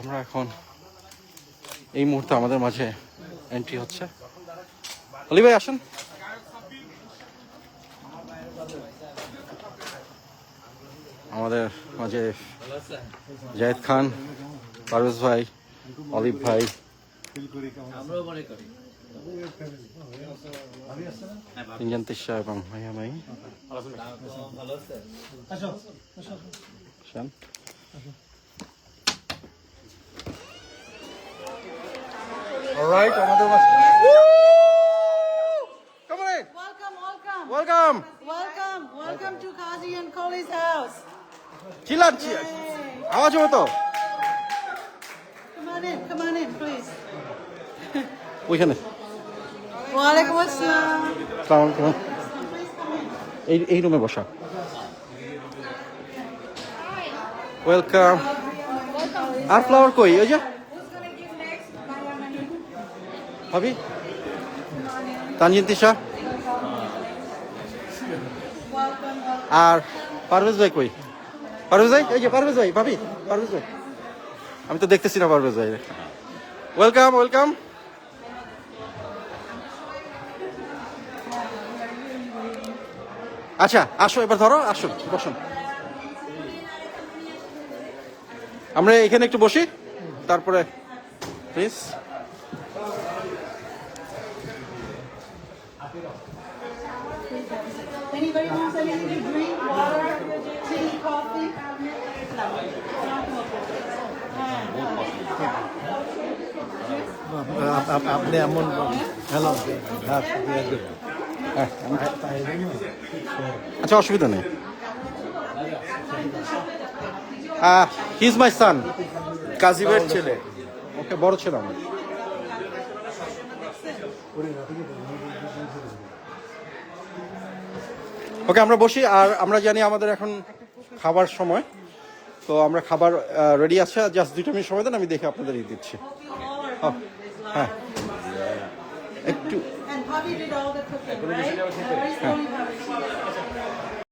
আমরা এখন এই মুহূর্তে আমাদের মাঝে এন্ট্রি হচ্ছে। অলি ভাই আসুন। আমাদের মাঝে জায়েদ খান পারভেজ ভাই অলিভ ভাই। তিনজন তিসা এবং ভাইয়া ভাই শান Alright, আমাদের on in. Welcome, welcome. Welcome. Welcome, welcome to Kazi and Koli's house. চিল্লান আওয়াজ হবে তো Come on in, come on in, please. ওইখানে Walaikum assalam. সালাম আলাইকুম Please come in. এই এই রুমে বসা ওয়েলকাম আর ফ্লাওয়ার কই ওই যে ভাবি? তানজিন, তিশা? আর পারভেজ ভাই কই? পারভেজ ভাই? এই যে পারভেজ ভাই, ভাবি, পারভেজ ভাই। আমি তো দেখতেছি না পারভেজ ভাই। ওয়েলকাম ওয়েলকাম আচ্ছা আসো, এবার ধরো, আসুন, বসুন। আমরা এখানে একটু বসি, তারপরে please Anybody wants anything to drink, water, tea, coffee? আপ- আপ- আপনি আচ্ছা অসুবিধা নেই। হি ইজ মাই সান কাজিবের ছেলে। ওকে বড় ছেলে আমার। ওকে আমরা বসি আর আমরা জানি আমাদের এখন খাবার সময়। তো আমরা খাবার রেডি আছে জাস্ট দুইটা মিনিট সময় দেন আমি দেখে আপনাদের ই দিচ্ছি। ও, হ্যাঁ। একটু And